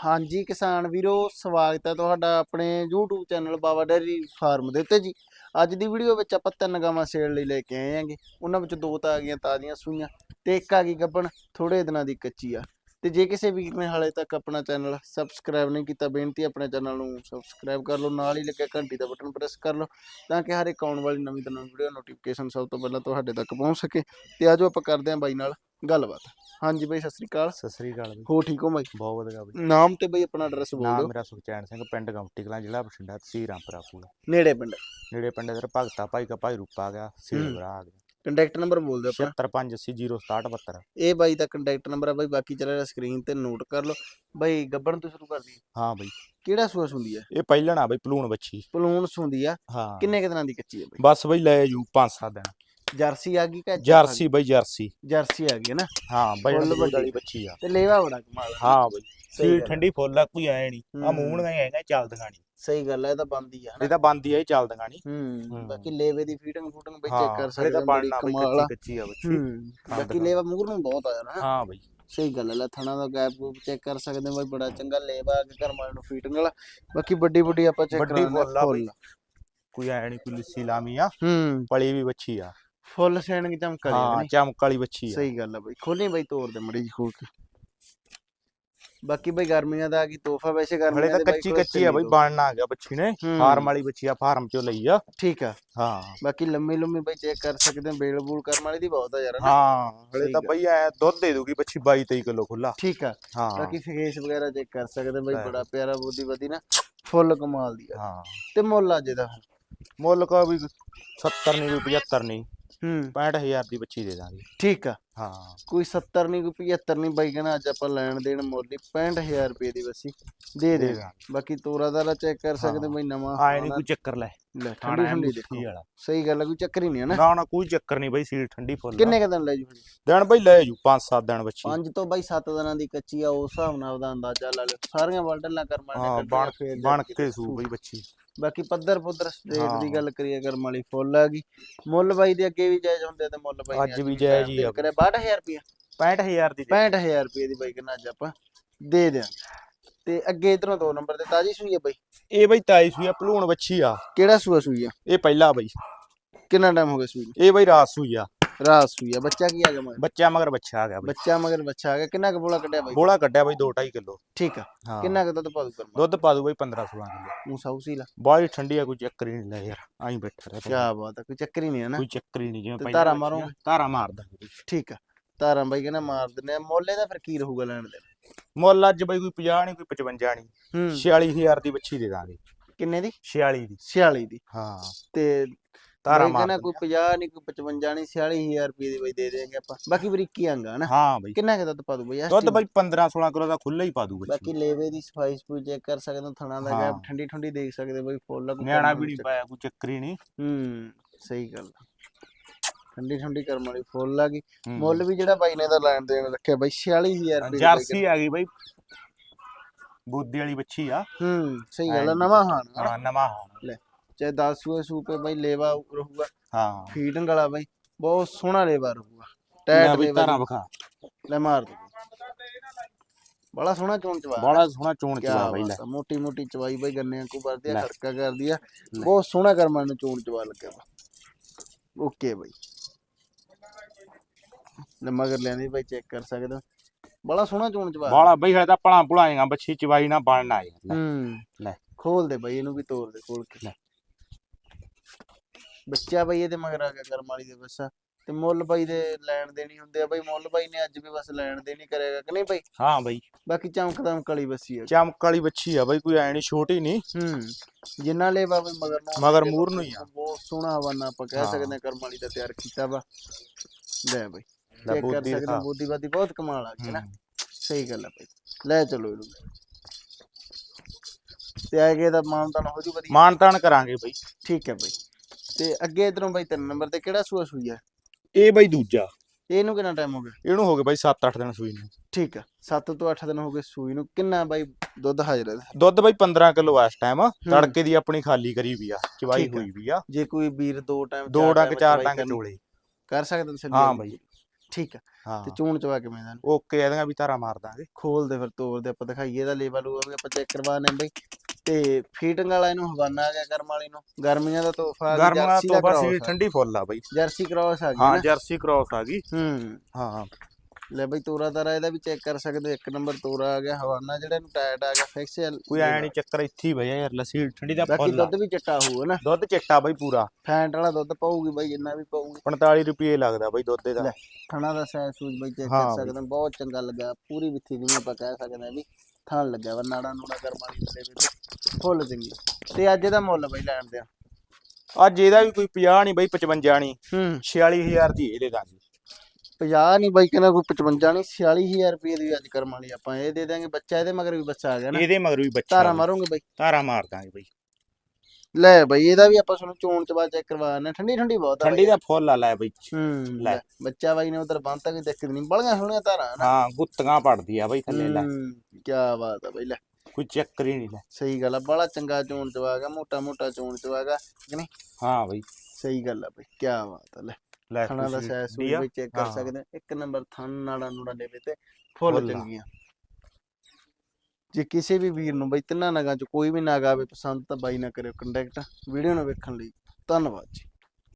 ਹਾਂਜੀ ਕਿਸਾਨ ਵੀਰੋ, ਸਵਾਗਤ ਹੈ ਤੁਹਾਡਾ ਆਪਣੇ YouTube channel Baba dairy farm ਦੇ ਉੱਤੇ ਜੀ। ਅੱਜ ਦੀ ਵੀਡੀਓ ਵਿੱਚ ਆਪਾਂ ਤਿੰਨ ਗਾਵਾਂ ਸੇਲ ਲਈ ਲੈ ਕੇ ਆਏ ਆਂਗੇ ਉਹਨਾਂ ਵਿੱਚ ਦੋ ਤਾਂ ਆ ਗਈਆਂ ਤਾਜ਼ੀਆਂ ਸੂਈਆਂ ਤੇ ਇੱਕ ਆ ਗਈ ਗੱਬਣ ਥੋੜੇ ਦਿਨਾਂ ਦੀ ਕੱਚੀ ਆ। ਤੇ ਜੇ ਕਿਸੇ ਵੀਰ ਨੇ ਹਾਲੇ ਤੱਕ ਆਪਣਾ ਚੈਨਲ ਸਬਸਕ੍ਰਾਈਬ ਨਹੀਂ ਕੀਤਾ, ਬੇਨਤੀ ਆਪਣੇ ਚੈਨਲ ਨੂੰ ਸਬਸਕ੍ਰਾਈਬ ਕਰ ਲਓ, ਨਾਲ ਹੀ ਲੱਗਿਆ ਘੰਟੀ ਦਾ ਬਟਨ ਪ੍ਰੈਸ ਕਰ ਲਓ, ਤਾਂ ਕਿ ਹਰ ਇੱਕ ਆਉਣ ਵਾਲੀ ਨਵੀਂ ਤੋਂ ਨਵੀਂ ਵੀਡੀਓ ਨੋਟੀਫਿਕੇਸ਼ਨ ਸਭ ਤੋਂ ਪਹਿਲਾਂ ਤੁਹਾਡੇ ਤੱਕ ਪਹੁੰਚ ਸਕੇ। ਤੇ ਆਜੋ ਆਪਾਂ ਕਰਦੇ ਆਂ ਬਾਈ ਨਾਲ ਗੱਲਬਾਤ। ਹਾਂਜੀ ਬਾਈ ਸਤਿ ਸ੍ਰੀ ਅਕਾਲ। ਸਤਿ ਸ੍ਰੀ ਅਕਾਲ ਬਈ। ਹੋ ਠੀਕ ਹੋ ਬਾਈ? ਬਹੁਤ ਵਧੀਆ ਬਈ। ਨਾਮ ਤੇ ਬਈ ਆਪਣਾ ਐਡਰੈਸ ਬੋਲ ਨਾਮ ਦਿਓ। ਮੇਰਾ ਸੁਖਚੈਨ ਸਿੰਘ ਪਿੰਡ ਗਮਟੀ ਕਲਾਂ ਜ਼ਿਲ੍ਹਾ ਬਠਿੰਡਾ ਤਹਿਸੀਲ ਰਾਮਪੁਰਾ ਪੂਰਾ ਨੇੜੇ ਪਿੰਡ। ਨੇੜੇ ਪਿੰਡ ਇਧਰ ਭਗਤਾ ਭਾਈ ਕਾ ਭਾਈ ਰੂਪਾ ਆ ਗਿਆ ਹੂੰ। ਸੀਲਵਰਾ ਆ ਗਿਆ। ਕੰਟੈਕਟ ਨੰਬਰ ਬੋਲ ਦਿਓ ਆਪਣਾ। 75806772 ਇਹ ਬਾਈ ਦਾ ਕੰਟੈਕਟ ਨੰਬਰ ਆ ਬਾਈ ਬਾਕੀ ਚੱਲ ਰਿਹਾ ਸਕਰੀਨ ਤੇ ਨੋਟ ਕਰ ਲਓ। ਬਾਈ ਗੱਬਣ ਤੋਂ ਸ਼ੁਰੂ ਕਰਦੀ ਹਾਂ। ਬਈ। ਕਿਹੜਾ ਸੂਆ ਸੁੰਦੀ ਆ ਇਹ ਪਹਿਲਣਾ ਬਈ ਪਲੂਣ ਬੱਚੀ ਪਲੂਣ ਸੁੰਦੀ ਆ। ਹਾਂ। ਕਿੰਨੇ ਕੁ ਦਿਨਾਂ ਦੀ ਕੱਚੀ ਆ ਬਾਈ? ਬਸ ਬਈ ਲੈ ਜੂ ਪੰਜ ਸੱਤ ਦਿਨ। ਜਰਸੀ ਆ ਗਈ ਕਿ ਜਰਸੀ ਬਈ ਜਰਸੀ। ਜਰਸੀ ਆ ਗਈ ਹੈ ਨਾ? ਹਾਂ ਬਈ ਵੱਡੀ। ਬੱਚੀ ਆ। ਤੇ ਲੇਵਾ ਬੜਾ ਕਮਾਲ ਆ। ਹਾਂ ਬਈ ਆ। ਠੰਡੀ ਫੁੱਲ ਆ ਕੋਈ ਐ ਨਹੀਂ। ਆ ਹੂੰ। ਮੂੰਹ ਨਹੀਂ ਹੈਗਾ ਚੱਲਦੀਆਂ ਨਹੀਂ ਸਹੀ ਗੱਲ ਆ ਇਹ ਤਾਂ ਬੰਦੀ ਆ ਇਹ ਤਾਂ ਬੰਦੀ ਆ ਇਹ ਚੱਲਦੀਆਂ ਨਹੀਂ ਹੂੰ ਹੂੰ। ਬਾਕੀ ਲੇਵੇ ਦੀ ਫੀਟਿੰਗ ਫੂਟਿੰਗ ਬਈ ਹਾਂ ਚੈੱਕ ਕਰ ਸਕਦੇ ਆ ਬੜੀ ਕਮਾਲ ਆ। ਕੱਚੀ ਕੱਚੀ ਆ ਬੱਚੀ। ਹੂੰ ਹਾਂ, ਬਾਕੀ। ਲੇਵਾ ਮੂਰ ਨੂੰ ਬਹੁਤ ਆ ਹਨਾ ਹਾਂ? ਬਈ। ਸਹੀ ਗੱਲ ਹੈ ਲੈ ਥਣਾ ਦਾ ਗੈਪ ਗੂਪ ਚੈੱਕ ਕਰ ਸਕਦੇ ਆ ਬਾਈ ਬੜਾ ਚੰਗਾ ਲੇਵਾ ਆ ਕੇ ਵਾਲੇ ਨੂੰ ਫੀਟਿੰਗ ਵਾਲਾ। ਬਾਕੀ ਵੱਡੀ ਵੱਡੀ ਆਪਾਂ ਚੈੱਕ ਵੱਡੀ ਕਰਾਂਗੇ ਆ ਬਈ। ਫੁੱਲ ਕੋਈ ਨਹੀਂ ਕੋਈ ਲਿੱਸੀ ਲਾਮੀ ਆ। ਹੂੰ। ਪਲੀ ਵੀ ਬੱਚੀ ਆ। ਫੁੱਲ ਸੈਣਗ ਚਮਕ ਆ ਹਾਂ ਚਮਕ ਵਾਲੀ ਬੱਚੀ ਆ। ਸਹੀ ਗੱਲ ਆ ਬਾਈ ਖੋਲੀ ਬਾਈ ਤੋੜ ਦੇ ਮੜੀ ਜੀ ਖੋਲ ਕੇ। ਬਾਕੀ ਬਾਈ ਗਰਮੀਆਂ ਦਾ ਗਈ ਤੋਹਫਾ ਵੈਸੇ ਹਲੇ ਗਰਮੀਆਂ ਤਾਂ ਦੇ ਬਾਈ ਕੱਚੀ ਕੋਲ ਕੱਚੀ ਆ ਬਈ। ਬਣਨਾ ਆ ਗਿਆ ਬੱਚੀ ਨੇ। ਹੂੰ। ਫਾਰਮ ਵਾਲੀ ਬੱਚੀ ਆ ਫਾਰਮ ਚੋਂ ਲਈ ਆ। ਠੀਕ ਆ। ਹਾਂ। ਬਾਕੀ ਲੰਮੀ ਲੰਮੀ ਬਾਈ ਚੈੱਕ ਕਰ ਸਕਦੇ ਆ ਬੇਲ ਬੂਲ ਕਰਮ ਵਾਲੀ ਦੀ ਬਹੁਤ ਆ ਯਾਰ ਹਨਾ? ਹਾਂ ਹਲੇ ਸਹੀ ਤਾਂ ਗੱਲ। ਬਈ ਐ ਦੁੱਧ ਦੇ ਦੂਗੀ ਬੱਚੀ 22 23 ਕਿਲੋ ਖੁੱਲਾ ਠੀਕ ਆ। ਹਾਂ। ਬਾਕੀ ਫੇਸ ਵਗੈਰਾ ਚੈੱਕ ਕਰ ਸਕਦੇ ਆ ਬਾਈ। ਬੜਾ ਪਿਆਰਾ ਬੋਦੀ ਬਦੀ ਨਾ ਫੁੱਲ ਕਮਾਲ ਦੀ ਆ। ਹਾਂ। ਤੇ ਮੁੱਲ ਆ ਜਿਹਦਾ ਮੁੱਲ ਕਾ ਵੀ 70 ਨਹੀਂ ਕੋਈ 75 ਨਹੀਂ ਹੂੰ। 65000 ਦੀ ਬੱਚੀ ਦੇ ਦਾਂਗੇ। ਠੀਕ ਆ। ਹਾਂ। ਕੋਈ 70 ਨਹੀਂ ਕੋਈ 75 ਨਹੀਂ ਬਾਈ ਕਹਿੰਦਾ ਅੱਜ ਆਪਾਂ ਲੈਣ ਦੇਣ ਮੁੱਲ ਹੀ 65000 ਰੁਪਏ ਦੀ ਬੱਸੀ। ਦੇ ਦੇ ਬਾਕੀ ਤੋਰਾ ਦਾਰਾ ਚੈੱਕ ਕਰ ਸਕਦੇ। ਬਾਈ ਨਵਾਂ ਆਏ ਨਹੀਂ ਕੋਈ ਚੱਕਰ ਲੈ। ਲੈ ਠੰਡੀ ਠੰਡੀ ਦੇਖੋ। ਵਾਲਾ। ਸਹੀ ਗੱਲ ਆ ਕੋਈ ਚੱਕਰ ਹੀ ਨਹੀਂ ਹੈ ਨਾ। ਨਾ ਨਾ ਕੋਈ ਚੱਕਰ ਨਹੀਂ ਬਈ ਸੀਲ ਠੰਡੀ ਫੁੱਲ ਕਿੰਨੇ ਕ ਦਿਨ ਲੈ ਜੂ ਦਿਨ ਬਈ ਲੈ ਜੂ 5-7 ਦਿਨ ਬੱਚੀ। ਪੰਜ ਤੋਂ ਬਾਈ 7 ਦਿਨਾਂ ਦੀ ਕੱਚੀ ਆ ਉਸ ਹਿਸਾਬ ਨਾਲ ਉਹਦਾ ਅੰਦਾਜ਼ਾ ਲਾ ਲਿਓ। ਸਾਰੀਆਂ ਵਲਟਲਾਂ ਕਰਮਾਂ ਨੇ ਬਣ ਜਾ ਬਣ ਕੇ ਕੇ ਸੂ ਬਈ ਬੱਚੀ। ਬਾਕੀ ਪੱਧਰ ਪੁੱਧਰ ਰੇਟ ਦੀ। ਗੱਲ ਕਰੀਏ ਕਰਮ ਵਾਲੀ ਫੁੱਲ ਆ ਗਈ ਮੁੱਲ ਬਾਈ ਦੇ ਅੱਗੇ ਵੀ ਜਾਇਜ਼ ਹੁੰਦੇ ਤੇ ਮੁੱਲ ਬਾਈ ਅੱਜ ਵੀ ਜਾਇਜ਼ ਹੀ ਆ ਕਰੇ 62000 ਰੁਪਏ 65000 ਦੀ ਦੇ। 65000 ਰੁਪਏ ਦੀ ਬਾਈ ਕਿੰਨਾ ਅੱਜ ਆਪਾਂ ਦੇ ਦਿਆਂਗੇ ਤੇ ਅੱਗੇ ਇਧਰੋਂ ਦੋ ਨੰਬਰ ਤੇ ਤਾਜੀ ਸੂਈ ਆ ਬਾਈ। ਇਹ ਬਈ ਤਾਈ ਸੂਈ ਆ ਭਲੂਣ ਬੱਚੀ ਆ। ਕਿਹੜਾ ਸੂਆ ਸੂਈ ਆ? ਇਹ ਪਹਿਲਾ ਬਈ। ਕਿੰਨਾ ਟਾਈਮ ਹੋ ਗਿਆ ਸੂਈ? ਇਹ ਬਈ ਰਾਤ ਸੂਈ ਆ। ਰਾਤ ਸੂਈ ਆ ਬੱਚਾ ਕੀ ਆ ਗਿਆ ਮਗਰ? ਬੱਚਾ ਮਗਰ ਬੱਚਾ ਆ ਗਿਆ ਬਈ। ਬੱਚਾ ਮਗਰ ਬੱਚਾ ਆ ਗਿਆ ਕਿੰਨਾ ਕੁ ਬੋਲਾ ਕੱਢਿਆ ਬਾਈ? ਬੋਲਾ ਕੱਢਿਆ ਬਈ 2.5 ਕਿਲੋ। ਠੀਕ ਆ ਹਾਂ। ਕਿੰਨਾ ਕੁ ਦੁੱਧ ਪਾਉ ਕਰਮਾ? ਦੁੱਧ ਪਾ ਦੂ ਬਈ 15 16 ਕਿਲੋ। ਮੂੰਹ ਸਾਊ ਸੀ ਲਾ ਬਾਹਲੀ ਠੰਡੀ ਆ ਕੋਈ ਚੱਕਰ ਹੀ ਨਹੀਂ ਲੈ ਯਾਰ ਆਈ ਬੈਠਾ ਰਹਿ ਕੀ ਬਾਤ ਆ ਕੋਈ ਚੱਕਰ ਹੀ ਨਹੀਂ ਹੈ ਨਾ। ਕੋਈ ਚੱਕਰ ਹੀ ਨਹੀਂ ਜਿਵੇਂ ਤੇ ਪਹਿਲਾਂ ਧਾਰਾਂ ਬੱਚੀ ਆ, ਮਾਰੋਗੇ? ਧਾਰਾਂ ਮਾਰਦਾ ਬਈ। ਠੀਕ ਆ ਤਾਰਾਂ ਬਾਈ ਕਹਿੰਦਾ ਮਾਰ ਦਿੰਨੇ ਆ। ਮੋਲੇ ਦਾ ਫਿਰ ਕੀ ਰਹੂਗਾ ਲੈਣ ਦੇ ਮੁੱਲ ਅੱਜ ਬਈ ਕੋਈ 50 ਨਹੀਂ ਕੋਈ 55 ਨਹੀਂ। ਹੂੰ। 46000 ਦੀ ਬੱਚੀ ਦੇ ਦਾਂਗੇ। ਕਿੰਨੇ ਦੀ? 46 ਦੀ। 46 ਦੀ। ਹਾਂ। ਤੇ ਧਾਰਾਂ ਬਾਈ ਕਹਿੰਦਾ ਮਾਰ ਕੋਈ 50 ਨਹੀਂ ਕੋਈ 55 ਨਹੀਂ 46000 ਰੁਪਏ ਦੀ ਬਾਈ ਦੇ ਦੇਂਗੇ ਆਪਾਂ। ਬਾਕੀ ਬਰੀਕੀ ਅੰਗਾ ਨਾ। ਹਾਂ ਬਈ। ਕਿੰਨਾ ਕੁ ਦੁੱਧ ਪਾ ਦੂ ਬਾਈ? ਦੁੱਧ ਬਈ 15 16 ਕਿਲੋ ਦਾ ਖੁੱਲਾ ਹੀ ਪਾ ਦੂ ਬਾਕੀ ਲੇਵੇ ਦੀ ਸਫ਼ਾਈ ਸਫੂਈ ਚੈੱਕ ਕਰ ਸਕਦੇ ਹੋ ਥਣਾ ਦਾ। ਗੈਪ ਠੰਡੀ ਠੰਡੀ ਦੇਖ ਸਕਦੇ ਬਾਈ ਫੁੱਲ ਨਿਆਣਾ ਵੀ ਨਹੀਂ ਪਾਇਆ ਕੋਈ ਚੱਕਰ ਹੀ ਨਹੀਂ ਹੂੰ ਸਹੀ ਗੱਲ। ਠੰਡੀ ਠੰਡੀ ਕਰਮ ਵਾਲੀ ਫੁੱਲ ਆ ਗਈ। ਮੁੱਲ ਵੀ ਜਿਹੜਾ ਬਾਈ ਨੇ ਦਾ ਲੈਣ ਦੇਣ ਰੱਖਿਆ ਬਾਈ 46000 ਰੁਪਏ ਜਰਸੀ ਆ ਗਈ ਬਈ। ਬੁੱਧੀ ਵਾਲੀ ਬੱਚੀ ਆ। ਹੂੰ ਸਹੀ ਗੱਲ ਆ ਨਵਾਂ ਹਾਨ। ਹਾਂ ਨਵਾਂ ਹਾਂ ਚਾਹੇ 10 ਸੂਏ ਸੂਪੇ ਬਾਈ ਲੇਵਾ ਰਹੂਗਾ ਹਾਂ। ਫੀਡਿੰਗ ਵਾਲਾ ਬਾਈ ਬਹੁਤ ਸੋਹਣਾ ਲੇਵਾ ਰਹੂਗਾ। ਟੈਟ ਲੇਵਾ ਧਾਰਾਂ ਵਿਖਾ। ਲੈ ਮਾਰ ਦੇ। ਬੜਾ ਸੋਹਣਾ ਚੋਣ ਚਵਾ। ਬੜਾ ਸੋਹਣਾ ਚੋਣ ਚਵਾ ਬਈ ਲੈ। ਮੋਟੀ ਮੋਟੀ ਚਵਾਈ ਬਾਈ ਗੰਨੇ ਕੋ ਵਰਦੀ ਆ। ਖੜਕਾ ਕਰਦੀ ਆ। ਬਹੁਤ ਸੋਹਣਾ ਕਰਮਾਂ ਨੂੰ ਚੋਣ ਚਵਾ ਲੱਗਿਆ ਵਾ। Okay bye. ਲੈ ਮਗਰ ਲੈਂਦੀ ਬਾਈ ਚੈੱਕ ਕਰ ਸਕਦੇ ਬੜਾ ਸੋਹਣਾ ਚੋਣ ਚਵਾ ਬਾਲਾ ਬਈ ਹਲੇ ਤਾਂ ਪਲਾਂ ਪੁਲਾਏਗਾ ਬੱਚੀ ਚਵਾਈ ਨਾ ਬਣਨਾ ਹੂੰ। ਲੈ। ਖੋਲ ਦੇ ਬਾਈ ਇਹਨੂੰ ਵੀ ਤੋੜ ਦੇ ਖੋਲ ਕੇ। ਲੈ। ਬੱਚਾ ਬਾਈ ਇਹਦੇ ਮਗਰ ਆ ਗਿਆ ਕਰਮ ਵਾਲੀ ਦੇ ਬੱਸਾ। ਤੇ ਮੁੱਲ ਬਾਈ ਦੇ ਲੈਣ ਦੇਣੀ ਹੁੰਦੇ ਆ ਬਾਈ ਮੁੱਲ ਬਾਈ ਨੇ ਅੱਜ ਵੀ ਬਸ ਲੈਣ ਦੇਣੀ ਕਰੇਗਾ ਕਿ ਨਹੀਂ ਬਾਈ? ਹਾਂ ਬਈ। ਬਾਕੀ ਚਮਕ ਦਮਕ ਵਾਲੀ ਬੱਸੀ ਆ। ਚਮਕ ਵਾਲੀ ਬੱਚੀ ਆ ਬਈ ਕੋਈ ਐ ਨਹੀਂ ਛੋਟੀ ਨਹੀਂ ਹੂੰ ਜਿੰਨਾ ਲੈ ਬਾਬੇ ਮਗਰ ਨੂੰ। ਮਗਰ ਮੂਹਰ ਨੂੰ ਹੀ ਆ। ਬਹੁਤ ਸੋਹਣਾ ਹਵਾਨਾ ਆਪਾਂ ਕਹਿ। ਸਕਦੇ ਕਰਮ ਵਾਲੀ ਦਾ ਤਿਆਰ ਕੀਤਾ ਵਾ। ਲੈ ਬਾਈ ਲੈ ਬੋਦੀ। ਹਾਂ ਬੋਦੀ ਬਾਦੀ ਬਹੁਤ ਕਮਾਲ ਆ ਗਈ ਨਾ। ਸਹੀ ਗੱਲ ਆ ਬਾਈ। ਲੈ ਚਲੋ ਇਹਨੂੰ। ਤੇ ਆਗੇ ਦਾ ਮਾਨਤਾਨ ਹੋ ਜੂ ਵਧੀਆ। ਮਾਨ ਤਾਨ ਕਰਾਂਗੇ ਬਈ। ਠੀਕ ਹੈ ਬਾਈ। ਤੇ ਅੱਗੇ ਇਧਰੋਂ ਬਾਈ ਤਿੰਨ ਨੰਬਰ ਤੇ ਕਿਹੜਾ ਸੂਆ ਸੂਈ ਆ? ਇਹ ਬਈ ਦੂਜਾ। ਇਹਨੂੰ ਕਿੰਨਾ ਟਾਈਮ ਹੋ ਗਿਆ? ਇਹਨੂੰ ਹੋ ਗਏ ਬਈ 7-8 ਦਿਨ ਸੂਈ ਨੂੰ। ਠੀਕ ਆ 7 ਤੋਂ 8 ਦਿਨ ਹੋ ਗਏ ਸੂਈ ਨੂੰ। ਕਿੰਨਾ ਬਾਈ ਦੁੱਧ ਹਾਜ਼ਰ ਹੈ? ਦੁੱਧ ਬਈ 15 ਕਿਲੋ ਇਸ ਟਾਈਮ ਤੜਕੇ ਦੀ ਆਪਣੀ ਖਾਲੀ ਕਰੀ ਵੀ ਆ ਚਵਾਈ। ਹੋਈ ਵੀ ਆ। ਜੇ ਕੋਈ ਵੀਰ ਦੋ ਟਾਈਮ ਦੋ ਡੰਗ ਚਾਰ ਡੰਗ ਚੋਲੇ। ਕਰ ਸਕਦਾ ਤੁਸੀਂ ਹਾਂ ਬਾਈ। ਠੀਕ ਆ। ਤੇ ਚੂਣ ਚਵਾ ਕਿਵੇਂ ਦਾ? ਓਕੇ ਇਹਦੀਆਂ ਵੀ ਧਾਰਾ ਮਾਰ ਦਾਂਗੇ। ਖੋਲ ਦੇ ਫਿਰ ਤੋੜ ਦੇ ਆਪਾਂ ਦਿਖਾਈਏ ਇਹਦਾ ਲੇਵਲ ਉਹ ਆਪਾਂ ਚੈੱਕ ਕਰਵਾਣੇ ਬਈ ਤੇ ਫੀਟਿੰਗ ਵਾਲਾ ਇਹਨੂੰ ਹਵਾਨਾ ਆ ਗਿਆ ਕਰਮ ਵਾਲੀ ਨੂੰ। ਗਰਮੀਆਂ ਦਾ ਤੋਹਫਾ ਆ ਗਿਆ, ਗਰਮਾ ਜਰਸੀ ਤੋਂ ਬਸ ਆ। ਠੰਡੀ ਫੁੱਲ ਆ ਬਈ। ਜਰਸੀ ਕ੍ਰਾਸ ਆ ਗਈ ਹਾਂ ਜਰਸੀ ਕ੍ਰਾਸ ਆ ਗਈ। ਹੂੰ। ਹਾਂ। ਲੈ ਬਈ ਤੋਰਾ ਤਾਰਾ ਇਹਦਾ ਵੀ ਚੈੱਕ ਕਰ ਸਕਦੇ। ਇੱਕ ਨੰਬਰ ਤੋਰਾ ਆ ਗਿਆ ਹਵਾਨਾ ਜਿਹੜਾ ਇਹਨੂੰ ਟਾਇਟ ਆ ਗਿਆ ਫਿਕਸ ਕੋਈ ਐ ਨਹੀਂ ਚੱਕਰ ਇੱਥੇ ਹੀ ਭਈਆ ਯਾਰ ਲੱਸੀ ਠੰਡੀ ਦਾ ਬਾਕੀ। ਦੁੱਧ ਵੀ ਚਿੱਟਾ ਹੋਊਗਾ ਨਾ। ਦੁੱਧ ਚਿੱਟਾ ਬਈ ਪੂਰਾ। ਫੈਂਟ ਵਾਲਾ ਦੁੱਧ ਪਾਊਗੀ ਬਈ ਜਿੰਨਾ ਵੀ ਪਾਊਗੀ। 45 ਰੁਪਏ ਲੱਗਦਾ ਬਈ ਦੁੱਧ ਦਾ। ਥਣਾ ਦਾ ਸਾਈਜ਼ ਸੂਜ ਬਈ ਚੈੱਕ ਕਰ। ਸਕਦੇ ਬਹੁਤ ਚੰਗਾ ਲੱਗਾ ਪੂਰੀ ਵਿੱਥੀ ਜਿਵੇਂ ਆਪਾਂ ਕਹਿ ਸਕਦੇ ਵੀ। ਥਣ ਲੱਗਿਆ ਵਾ ਨਾੜਾ ਨੂੜਾ ਕਰਮ ਵਾਲੀ ਥੱਲੇ ਵੀ ਫੁੱਲ ਚੰਗੀ। ਤੇ ਅੱਜ ਇਹਦਾ ਮੁੱਲ ਬਈ ਲੈਣ ਦੇ ਅੱਜ ਇਹਦਾ ਵੀ ਕੋਈ 50 ਨਹੀਂ ਬਈ 55 ਨਹੀਂ ਹੂੰ। 46000 ਦੀ ਇਹ ਦੇ ਦਾਂਗੇ। 50 ਨਹੀਂ ਬਾਈ ਕਹਿੰਦਾ ਕੋਈ 55 ਨਹੀਂ 46000 ਰੁਪਏ ਦੀ ਅੱਜ ਕਰਮ ਵਾਲੀ ਆਪਾਂ ਇਹ ਦੇ ਦਾਂਗੇ ਬੱਚਾ ਇਹਦੇ ਮਗਰ ਵੀ ਬੱਚਾ ਆ ਗਿਆ ਨਾ। ਇਹਦੇ ਮਗਰ ਵੀ ਬੱਚਾ ਵਾ। ਮਾਰੋਗੇ ਬਾਈ। ਧਾਰਾ ਮਾਰ ਦਾਂਗੇ ਬਈ। ਲੈ ਬਾਈ ਇਹਦਾ ਵੀ ਆਪਾਂ ਤੁਹਾਨੂੰ ਚੋਣ ਚਵਾ ਚੈੱਕ ਕਰਵਾਣਾ ਠੰਡੀ ਠੰਡੀ ਬਹੁਤ ਆ ਠੰਡੀ ਦਾ ਫੁੱਲ ਆ ਲੈ ਬਈ। ਹੂੰ ਲੈ। ਬੱਚਾ ਬਾਈ ਨੇ ਉਧਰ ਬੰਦ ਤੱਕ ਦਿੱਕਤ ਨਹੀਂ ਬੜੀਆਂ ਸੋਹਣੀਆਂ ਧਾਰਾਂ ਨਾ। ਹਾਂ ਗੁੱਤੀਆਂ ਪੜਦੀ ਆ ਬਈ ਥੱਲੇ ਲੈ। ਕੀ ਬਾਤ ਆ ਬਾਈ ਲੈ ਕੋਈ ਚੱਕਰ ਹੀ ਨਹੀਂ ਲੈ ਸਹੀ ਗੱਲ ਆ ਬੜਾ ਚੰਗਾ ਚੋਣ ਚਵਾਗਾ ਮੋਟਾ ਮੋਟਾ ਚੋਣ ਚਵਾਗਾ ਹਾਂ ਬਈ ਸਹੀ ਗੱਲ ਆ ਬਾਈ ਕੀ ਬਾਤ ਆ ਲੈ ਲੈ ਥਣਾ ਦਾ ਵਧੀਆ। ਵੀ ਚੈੱਕ ਕਰ। ਸਕਦੇ। ਇੱਕ ਨੰਬਰ ਥਣ ਨਾੜਾ ਨੂੜਾ ਲੈਵੇ ਤੇ ਫੁੱਲ। ਚੰਗੀਆਂ ਜੇ ਕਿਸੇ ਵੀ ਵੀਰ ਨੂੰ ਬਈ ਤਿੰਨਾਂ ਨਗਾਂ ਚ ਕੋਈ ਵੀ ਨਗ ਆਵੇ ਪਸੰਦ ਤਾਂ ਬਾਈ ਨਾ ਕਰਿਓ ਕੰਟੈਕਟ ਵੀਡੀਓ ਨੂੰ ਵੇਖਣ ਲਈ ਧੰਨਵਾਦ ਜੀ